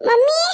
Mummy mummy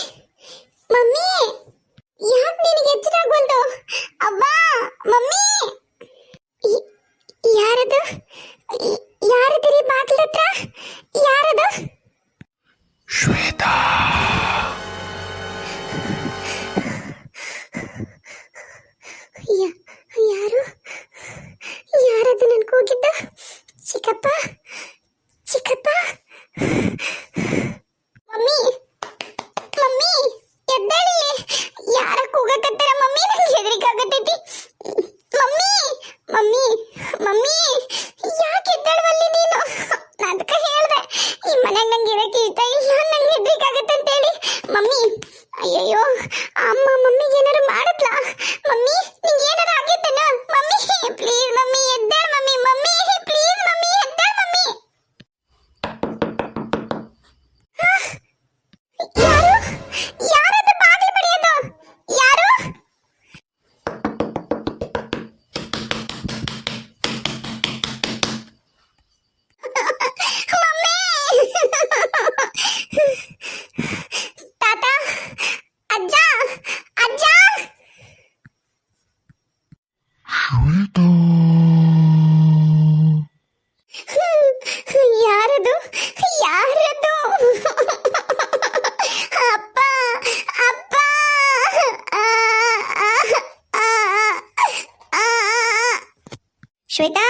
Shweta?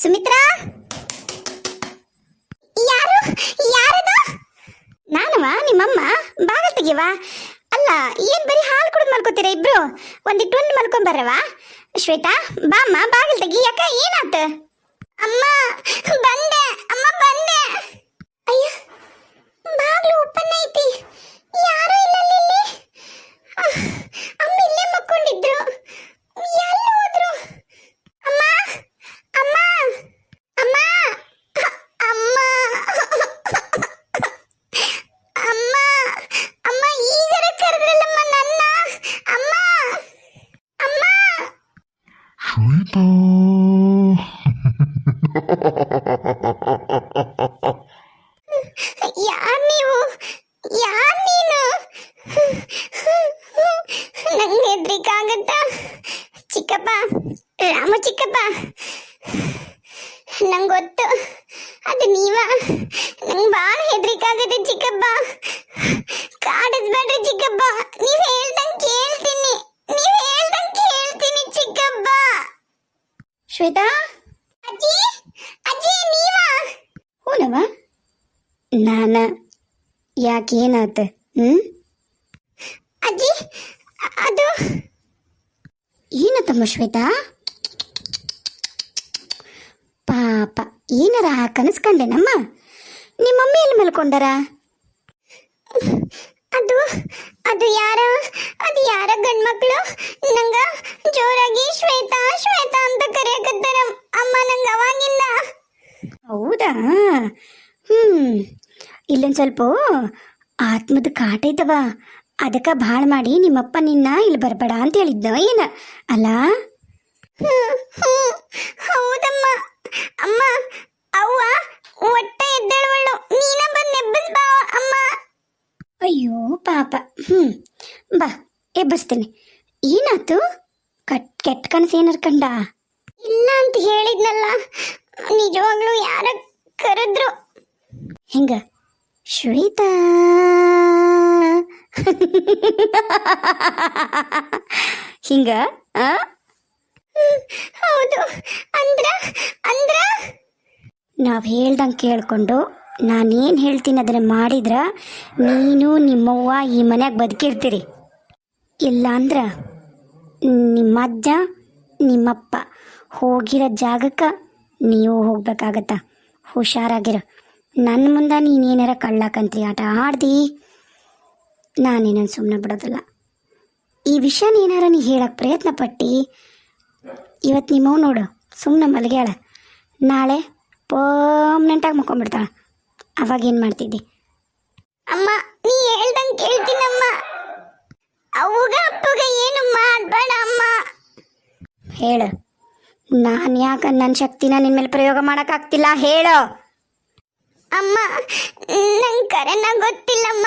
Sumitra? ಯಾರು? ಯಾರದು? ನಾನವ? ನಿಮ್ಮಮ್ಮ? ಬಾಗಲ್ ತೆಗಿವ ಅಲ್ಲ, ಏನ್ ಬರೀ ಹಾಲು ಕುಡಿದು ಮಲ್ಕೋತೀರ ಇಬ್ರು? ಒಂದಿಟ್ಟು ಒಂದು ಮಲ್ಕೊಂಬರ್ರವ ಶ್ವೇತಾ, ಬಾಮ್ಮ, ಬಾಗಿಲು ತೆಗಿ. ಯಾಕ ಏನಾತ ಅಮ್ಮ, ಬಂದೆ. ಅಮ್ಮ, ಬಂದೆ. ಅಯ್ಯ, ಬಾಗ್ಲು ಓಪನ್ ಐತಿ. ಯಾರು ಇಲ್ಲ? ಇಲ್ಲಿ ಅಮ್ಮ ಇಲ್ಲೇ ಮಕ್ಕೊಂಡಿದ್ರು. ಎಲ್ಲಿ ಹೋದ್ರು? ಅಮ್ಮ ಅಮ್ಮ ಅಮ್ಮ ಅಮ್ಮ ಅಮ್ಮ ಅಮ್ಮ ಈಗರ ಕರೆದ್ರಲ್ಲಮ್ಮ ನನ್ನ ಅಮ್ಮ ಅಮ್ಮ ಶ್ವೇತಾ ಯಾರ್ ನೀವು ಯಾರ್ ನೀನು ನಂಗೆ ಹೆದ್ರಿಕೆ ಆಗತ್ತ ಚಿಕ್ಕಪ್ಪ ರಾಮು ಚಿಕ್ಕಪ್ಪ ನಂಗೆ ಗೊತ್ತು ಅದು ನೀವ ನಂಗೆ ಭಾಳ ಹೆದ್ರಿಕೆ ಆಗತ್ತೆ ಚಿಕ್ಕಪ್ಪ ಕಾಡಿಸ್ಬೇಡ್ರಿ ಚಿಕ್ಕಪ್ಪ ನೀವ್ ಹೇಳ್ದಂಗ್ ಕೇಳ್ತೀನಿ ನೀವ್ ಹೇಳ್ದಂಗ್ ಕೇಳ್ತೀನಿ ಚಿಕ್ಕಪ್ಪ ಶ್ವೇತಾ? ಅಜ್ಜಿ? ಅಜ್ಜಿ, ನೀವಾ? ಹೂನವ ನಾನ? ಯಾಕೆ ಏನಾತ ಹ್ಮ್? ಅಜ್ಜಿ, ಅದು ಏನತಮ್ಮ ಶ್ವೇತಾ? ಪಾಪ, ಏನಾರ ಕನಸ್ಕಂಡೇನಮ್ಮ ನಿಮ್ಮ ಮಮ್ಮಿ ಎಲ್ಲಿ ಮಲ್ಕೊಂಡಾರ? ಅದು ಅದು ಯಾರ? ಅದು ಯಾರ ಗಂಡ್ಮಕ್ಳು? ನಂಗ ಜೋರಾಗಿ ಶ್ವೇತಾ ಶ್ವೇತಾ ಅಂತ ಕರೆಯಕತ್ತಾರ. ಅಮ್ಮ ನಂಗ ಅವಾಗಿಲ್ಲ ಹೌದಾ? ಹ್ಮ್. ಇಲ್ಲೊಂದು ಸ್ವಲ್ಪ ಆತ್ಮದ ಕಾಟ ಐತವ ಅದಕ್ಕೆ ಭಾಳ ಮಾಡಿ ನಿಮ್ಮಪ್ಪ ನಿನ್ನ ಇಲ್ಲಿ ಬರಬೇಡ ಅಂತ ಹೇಳಿದ್ದ ಏನ? ಅಲ್ಲ? ಹೌದಮ್ಮ. ಅಮ್ಮ ಅವ್ವ ಒಟ್ಟ ಎದ್ದೇಳವಳು. ನೀನ ಬಂದು ಅಯ್ಯೋ ಪಾಪ. ಹ್ಮ್ ಬಾ ಎಬ್ಬಿಸ್ತೀನಿ. ಏನಾಯ್ತು ಕಟ್ ಕೆಟ್ಟ ಕನಸು ಏನಾರ ಕಂಡ? ಇಲ್ಲ ಅಂತ ಹೇಳಿದ್ನಲ್ಲ. ನಿಜವಾಗ್ಲೂ ಯಾರ ಕರೆದ್ರು. ಹೆಂಗ? ಶ್ವೇತಾ? ಹಿಂಗ? ಹೌದು. ಅಂದ್ರ ಅಂದ್ರ? ನಾವ್ ಹೇಳ್ದಂಗೆ ಕೇಳ್ಕೊಂಡು ನಾನೇನು ಹೇಳ್ತೀನಿ ಅದನ್ನು ಮಾಡಿದ್ರ ನೀನು ನಿಮ್ಮವ್ವ ಈ ಮನ್ಯಾಗ ಬದುಕಿರ್ತೀರಿ. ಇಲ್ಲ ನಿಮ್ಮಜ್ಜ, ನಿಮ್ಮಪ್ಪ ಹೋಗಿರೋ ಜಾಗಕ್ಕೆ ನೀವು ಹೋಗ್ಬೇಕಾಗತ್ತ. ಹುಷಾರಾಗಿರು. ನನ್ನ ಮುಂದೆ ನೀನೇನಾರ ಕಳ್ಳಕಂತ್ರಿ, ಆಟ ಆಡ್ದಿ? ನಾನೇನನ್ನು ಸುಮ್ಮನೆ ಬಿಡೋದಿಲ್ಲ. ಈ ವಿಷಯ ಏನಾರ ನೀ ಹೇಳಕ್ಕೆ ಪ್ರಯತ್ನ ಪಟ್ಟು? ಇವತ್ತು ನಿಮ್ಮವ್ ನೋಡು ಸುಮ್ಮನೆ ಮಲಗ್ಯಾಳ. ನಾಳೆ ಪರ್ಮನೆಂಟಾಗಿ ಮುಕ್ಕೊಂಡ್ಬಿಡ್ತಾಳೆ. ಅವಾಗ ಏನು ಮಾಡ್ತಿದ್ದಿ? ಅಮ್ಮ, ನೀ ಹೇಳ್ದಂಗೆ ಕೇಳ್ತೀನಮ್ಮ. ಅವಾಗ ಅಪ್ಪಗ ಏನು ಮಾಡಬೇಡ ಅಮ್ಮ. ಹೇಳು. ನಾನು ಯಾಕೆ ನನ್ನ ಶಕ್ತಿನ ನಿನ್ನ ಮೇಲೆ ಪ್ರಯೋಗ ಮಾಡೋಕ್ಕಾಗ್ತಿಲ್ಲ ಹೇಳು. ಅಮ್ಮ, ನಂಗೆ ಕರೆನ ಗೊತ್ತಿಲ್ಲಮ್ಮ.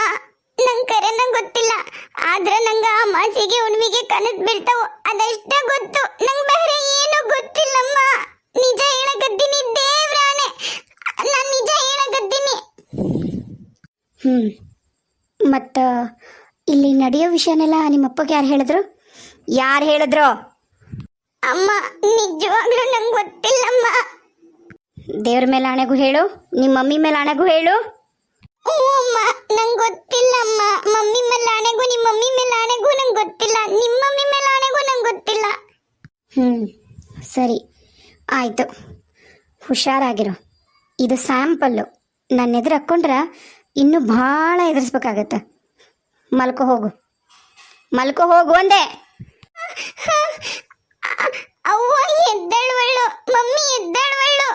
ನಂಗ್ ಕರೆನ ಗೊತ್ತಿಲ್ಲ. ಆದ್ರೆ ನಂಗೆ ನಂಗ ಮಾಸಿಗೆ ಹುಣ್ಣಿಗೆ ಕನಸ್ ಬೀಳ್ತಾವ. ಅದಷ್ಟೇ ಗೊತ್ತು. ನಂಗ್ ಬೇರೆ ಏನು ಗೊತ್ತಿಲ್ಲಮ್ಮ. ನಿಜ ಹೇಳಕತ್ತೀನಿ ದೇವ್ರಾಣೆ. ನಾನ್ ನಿಜ ಹೇಳಕತ್ತೀನಿ ಹ್ಞೂ ಮತ್ತು ಇಲ್ಲಿ ನಡೆಯೋ ವಿಷಯನೆಲ್ಲ ನಿಮ್ಮಪ್ಪಗೆ ಯಾರು ಹೇಳಿದ್ರು? ಯಾರು ಹೇಳಿದ್ರು? ಅಮ್ಮ ನಿಜವಾಗ್ಲೂ ನಂಗೆ ಗೊತ್ತಿಲ್ಲಮ್ಮ. ದೇವ್ರ ಮೇಲೆ ಆಣೆಗೂ ಹೇಳು ನಿಮ್ಮ ಮಮ್ಮಿ ಮೇಲೆ ಆಣೆಗೂ ಹೇಳು. ಹ್ಞೂ ಅಮ್ಮ ನಂಗೆ ಗೊತ್ತಿಲ್ಲಮ್ಮ. ಮಮ್ಮಿ ಮೇಲೆ ಆಣೆಗೂ ನಿಮ್ಮ ಮಮ್ಮಿ ಮೇಲೆ ಆಣೆಗೂ ನಂಗೆ ಗೊತ್ತಿಲ್ಲ. ನಿಮ್ಮ ಮಮ್ಮಿ ಮೇಲೆ ಆಣೆಗೂ ನಂಗೆ ಗೊತ್ತಿಲ್ಲ. ಹ್ಞೂ ಸರಿ. ಆಯಿತು. ಹುಷಾರಾಗಿರು. ಇದು ಸ್ಯಾಂಪಲ್ಲು. ನನ್ನ ಎದುರು ಹಾಕ್ಕೊಂಡ್ರೆ ಇನ್ನೂ ಭಾಳ ಎದುರಿಸ್ಬೇಕಾಗತ್ತೆ. ಮಲ್ಕೋ ಹೋಗು. ಮಲ್ಕೋ ಹೋಗು ಒಂದೇ ಅವ್ವ ಎದ್ದಳ್ವಳ್ಳು ಮಮ್ಮಿ ಎದ್ದಳ್ವಳ್ಳು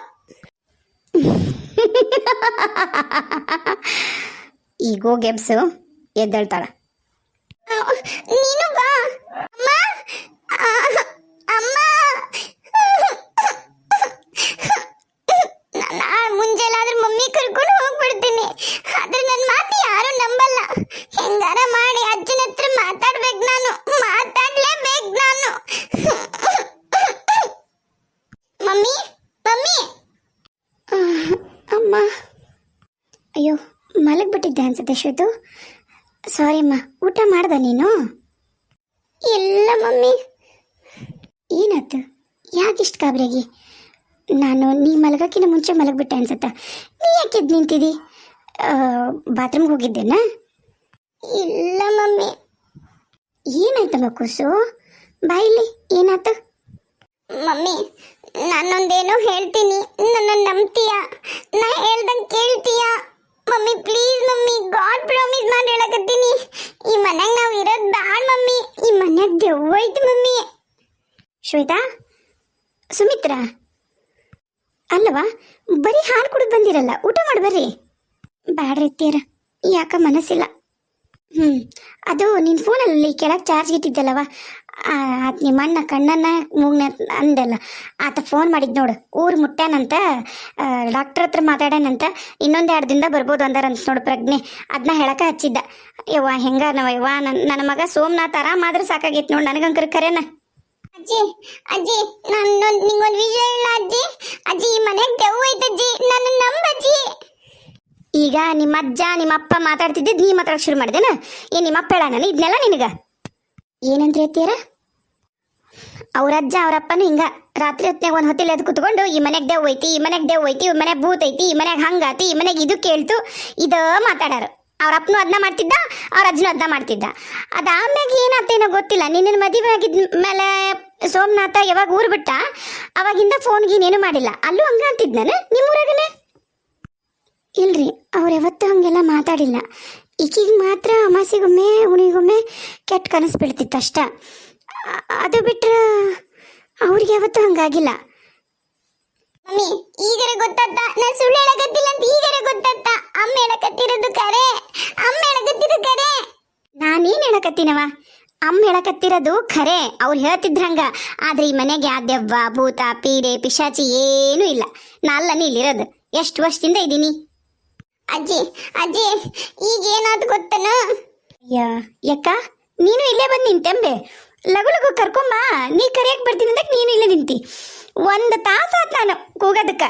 ಈಗೋ ಗೆಬ್ಸು ಎದ್ದೇಳ್ತಾಳೆ. ನೀನು ಬಾ. ಅಮ್ಮ ಅಮ್ಮ. ಮುಂಜಾನಾದ್ರೂ ಮಮ್ಮಿ ಕರ್ಕೊಂಡು ಹೋಗ್ಬಿಡ್ತೀನಿ. ಆದ್ರೆ ನನ್ನ ಮಾತು ಯಾರು ನಂಬಲ್ಲ. ಹೆಂಗಾರ ಮಾಡಿ ಅಜ್ಜನ ಹತ್ರ ಮಾತಾಡ್ಬೇಕು ನಾನು. ಮಾತಾಡ್ಲೇಬೇಕು ನಾನು. Mummy mummy. ಅಮ್ಮ. ಅಯ್ಯೋ, ಮಲಗ್ಬಿಟ್ಟಿದ್ದೆ ಅನ್ಸುತ್ತೆ ಶ್ವೇತು. ಸಾರಿ ಅಮ್ಮ, ಊಟ ಮಾಡ್ದ ನೀನು? ಇಲ್ಲ ಮಮ್ಮಿ. ಏನಾಯ್ತು? ಯಾಕಿಷ್ಟು ಗಾಬರಿಯಾಗಿ? ನಾನು ನೀ ಮಲಗಕ್ಕಿಂತ ಮುಂಚೆ ಮಲಗಿಬಿಟ್ಟೆ ಅನ್ಸುತ್ತೆ? ನೀ ಯಾಕೆ ಎದ್ದು ನಿಂತಿದಿ ಬಾತ್ರೂಮ್ಗೆ ಹೋಗಿದ್ದೇನಾ? ಇಲ್ಲ ಮಮ್ಮಿ. ಏನಾಯ್ತಮ್ಮ ಕೂಸು? ಬಾಯಿಲಿ ಏನಾಯ್ತು? ಮಮ್ಮಿ ನಾನೊಂದೇನೋ ಹೇಳ್ತೀನಿ, ನನ್ನ ನಂಬ್ತೀಯ? ನಾ ಹೇಳ್ದಂಗೆ ಕೇಳ್ತೀಯ? Mummy please mummy god promise ಮಾಡಿ ಹೇಳಕತ್ತೀನಿ. ಈ ಮನ್ಯಾಗ ನಾವು ಇರೋದು ಬ್ಯಾಡ ಮಮ್ಮಿ. ಈ ಮನ್ಯಾಗ ದೆವ್ವ ಐತಿ ಮಮ್ಮಿ. ಶ್ವೇತಾ, ಸುಮಿತ್ರಾ? ಅಲ್ಲವಾ, ಬರೀ ಹಾಲು ಕುಡಿದು ಬಂದಿರಲ್ಲ, ಊಟ ಮಾಡಿ ಬರ್ರಿ. ಬ್ಯಾಡ್ರಿ ತೀರ ಯಾಕ ಮನಸ್ಸಿಲ್ಲ. ಹ್ಞೂ ಅದು ನಿನ್ನ ಫೋನಲ್ಲಿ ಕೆಳಗೆ ಚಾರ್ಜ್ ಇಟ್ಟಿದ್ದಲ್ಲವ? ನಿಮ್ಮ ಅಣ್ಣ ಕಣ್ಣನ್ನ ಮೂಗ್ನ ಅಂದಲ್ಲ, ಆತ ಫೋನ್ ಮಾಡಿದ್ ನೋಡು, ಊರು ಮುಟ್ಟ್ಯಾನಂತ ಡಾಕ್ಟ್ರ್ ಹತ್ರ ಮಾತಾಡ್ಯಾನಂತ, ಇನ್ನೊಂದು ಎರಡು ದಿನದ ಬರ್ಬೋದು ಅಂದಾರಂತ ನೋಡು ಪ್ರಜ್ಞೆ ಅದನ್ನ ಹೇಳಕ ಹಚ್ಚಿದ್ದ. ಯವ್ವ ಹೆಂಗ ನವ ಯವ್ವ ನನ್ನ ನನ್ನ ಮಗ ಸೋಮನಾಥ್ ಆರಾಮಾದ್ರೆ ಸಾಕಾಗೈತೆ ನೋಡು, ನನಗಂಕರ್ ಕರೆನ ಅಜ್ಜಿ ಅಜ್ಜಿ, ನಾನು ನಿಂಗೊಂದು ವಿಷಯ ಹೇಳ ಅಜ್ಜಿ. ಅಜ್ಜಿ, ಈ ಮನ್ಯಾಗ ದೆವ್ವ ಅಜ್ಜಿ. ನನ್ನ ನಂಬಜ್ಜಿ ಈಗ ನಿಮ್ಮ ಅಜ್ಜ, ನಿಮ್ಮ ಅಪ್ಪ ಮಾತಾಡ್ತಿದ್ದಿದ್ದು ನೀ ಮಾತಾಡಕ್ ಶುರು ಮಾಡಿದೆನ? ಏ, ನಿಮ್ಮ ಅಪ್ಪ ಹೇಳ ನಾನು ಇದನ್ನೆಲ್ಲ ನಿನಗ? ಏನಂತ ಹೇಳ್ತೀರ ಅವ್ರ ಅಜ್ಜ, ಅವ್ರ ಅಪ್ಪನ ಹಿಂಗ ರಾತ್ರಿ ಹೊತ್ತಿನಾಗ ಒಂದು ಹೊತ್ತಿಲ್ ಎದ್ದು ಕುತ್ಕೊಂಡು, ಈ ಮನೆಗೆ ದೇವ್ ಐತಿ, ಈ ಮನೆಗೆ ದೇವ್ ಐತಿ, ಈ ಮನೆಗೆ ಭೂತ್ ಐತಿ, ಈ ಮನೆಗೆ ಹಂಗಾತಿ ಈ ಮನೆಗೆ ಇದು ಕೇಳ್ತು, ಇದ ಮಾತಾಡಾರು. ಅವ್ರ ಅಪ್ಪನೂ ಅದನ್ನ ಮಾಡ್ತಿದ್ದ, ಅವ್ರ ಅಜ್ಜನೂ ಅದನ್ನ ಮಾಡ್ತಿದ್ದ. ಅದಾದ್ಮ್ಯಾಗ ಏನೋ ಗೊತ್ತಿಲ್ಲ. ನಿನ್ನ ಮದುವೆ ಆಗಿದ್ ಮೇಲೆ ಸೋಮನಾಥ ಯಾವಾಗ ಊರು ಬಿಟ್ಟ, ಅವಾಗಿಂದ ಫೋನ್ ಏನೇನು ಮಾಡಿಲ್ಲ. ಅಲ್ಲೂ ಹಂಗ ನಿಮ್ಮ ಊರಾಗನೇ? ಇಲ್ರಿ, ಅವ್ರು ಯಾವತ್ತೂ ಹಂಗೆಲ್ಲ ಮಾತಾಡಿಲ್ಲ. ಈಕಿಗೆ ಮಾತ್ರ ಅಮಾಸಿಗೊಮ್ಮೆ ಉಣಿಗೊಮ್ಮೆ ಕೆಟ್ಟ ಕನಸು ಬೀಳ್ತಿತ್ತು ಅಷ್ಟ. ಅದು ಬಿಟ್ರೆ ಅವ್ರಿಗೆ ಯಾವತ್ತೂ ಹಂಗಾಗಿಲ್ಲ. ಮಮ್ಮಿ, ಈಗರೆ ನಾ ಸುಳ್ಳು ಹೇಳಕತ್ತಿಲ್ಲ ಅಂತ ಈಗರ ಗೊತ್ತಾತ ಅಮ್ಮ ಹೇಳಕತ್ತಿರೋದು ಕರೆ ಅಮ್ಮ ಹೇಳಕತ್ತಿರೋದು ಕರೆ ನಾನೇನು ಹೇಳಕತ್ತೀನವ ಅಮ್ಮ ಹೇಳಕತ್ತಿರೋದು ಖರೆ ಅವ್ರು ಹೇಳ್ತಿದ್ರಂಗ. ಆದ್ರೆ ಈ ಮನೆಗೆ ಆ ದೆವ್ವ ಭೂತ ಪೀಡೆ ಪಿಶಾಚಿ ಏನೂ ಇಲ್ಲ. ನಾಲ್ಲನೇ ಇಲ್ಲಿರೋದು. ಎಷ್ಟು ವರ್ಷದಿಂದ ಇದ್ದೀನಿ? ಅಜ್ಜಿ ಅಜ್ಜಿ ಈಗ ಏನಾದ್ ಗೊತ್ತನ? ಅಯ್ಯ ಯಕ್ಕ ನೀನು ಇಲ್ಲೇ ಬಂದು ನಿಂತೆಂಬೆ ಲಗು ಲಗು ಕರ್ಕೊಂಬ. ನೀ ಕರಿಯಕ್ ಬರ್ತೀನಿ ಅಂದಕ್ಕೆ ನೀನು ಇಲ್ಲೇ ನಿಂತಿ. ಒಂದು ತಾಸಾತ್ ನಾನು ಕೂಗೋದಕ್ಕ.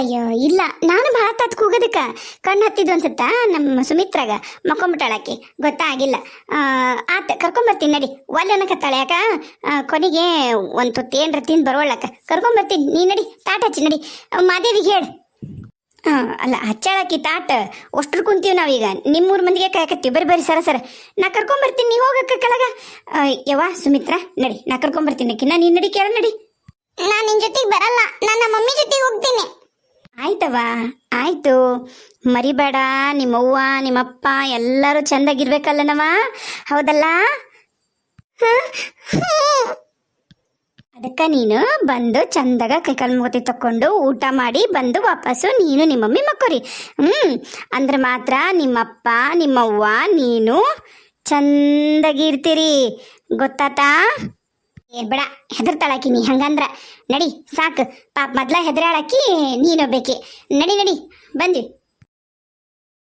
ಅಯ್ಯೋ, ಇಲ್ಲ. ನಾನು ಭಾಳ ತತ್ ಕೂಗೋದಕ್ಕ ಕಣ್ಣು ಹತ್ತಿದ್ದು ಅನ್ಸುತ್ತ? ನಮ್ಮ ಸುಮಿತ್ರಾಗ ಮಕ್ಕೊಂಬಿಟ್ಟಾಳಾಕಿ ಗೊತ್ತಾಗಿಲ್ಲ. ಆತ ಕರ್ಕೊಂಬರ್ತೀನಿ ನಡಿ. ಒಲ್ಲನಕತ್ತಾಳೆ ಯಾಕ? ಕೊನೆಗೆ ಒಂದು ತುತ್ತು ಏನ್ರ ತಿಂದು ಬರೋಳಕ್ಕ. ಕರ್ಕೊಂಬರ್ತೀನಿ ನೀ ನಡಿ, ತಾಟ ಹಚ್ಚಿ ನಡಿ. ಮಾದೇವಿಗೆ ಹೇಳು. ಅಲ್ಲ, ಹಚ್ಚಾಳಕಿ ತಾಟ. ಅಷ್ಟ್ರು ಕುಂತೀವಿ ನಾವೀಗ. ನಿಮ್ಮೂರು ಮಂದಿಗೆ ಕಾಯಕತ್ತೀವಿ ಬರೀ ಬರ್ರಿ ಸರ ಸರ. ನಾ ಕರ್ಕೊಂಬರ್ತೀನಿ ನೀ ಹೋಗಕ್ಕ ಕೆಳಗ. ಯವ ಸುಮಿತ್ರಾ, ನಡಿ. ನಾ ಕರ್ಕೊಂಬರ್ತೀನಿ ಅಕ್ಕಿ ನಾ ನೀನ್ ನಡಿ, ಕೇಳ, ನಡಿ. ನಾನು ನಿನ್ ಜೊತೆಗೆ ಬರಲ್ಲ. ನನ್ನ ಮಮ್ಮಿ ಜೊತೆಗೆ ಹೋಗ್ತೀನಿ. ಆಯ್ತವ ಆಯ್ತು. ಮರಿಬೇಡ, ನಿಮ್ಮವ್ವ, ನಿಮ್ಮಪ್ಪ ಎಲ್ಲರೂ ಚಂದಾಗಿರ್ಬೇಕಲ್ಲನವ ಹೌದಲ್ಲ? ಅದಕ್ಕ ನೀನು ಬಂದು ಚಂದಾಗ ಕೈಕಾಲು ಮುಗತಿ ತಕೊಂಡು ಊಟ ಮಾಡಿ ಬಂದು ವಾಪಸ್ಸು ನೀನು ನಿಮ್ಮಮ್ಮಿ ಮಕ್ಕೋರಿ. ಹ್ಞೂ ಅಂದ್ರೆ ಮಾತ್ರ ನಿಮ್ಮಪ್ಪ, ನಿಮ್ಮವ್ವ, ನೀನು ಚಂದಾಗಿರ್ತೀರಿ. ಗೊತ್ತಾತಾ? ಏರ್ಬೇಡ ಹೆದರ್ತಾಳಾಕಿ ನೀ ಹಂಗಂದ್ರ. ನಡಿ ಸಾಕು. ಪಾಪ ಮೊದ್ಲ ಹೆದರಾಳಾಕಿ ನೀನೊಬ್ಬೇಕಿ. ನಡಿ ನಡಿ ಬಂದ್ವಿ.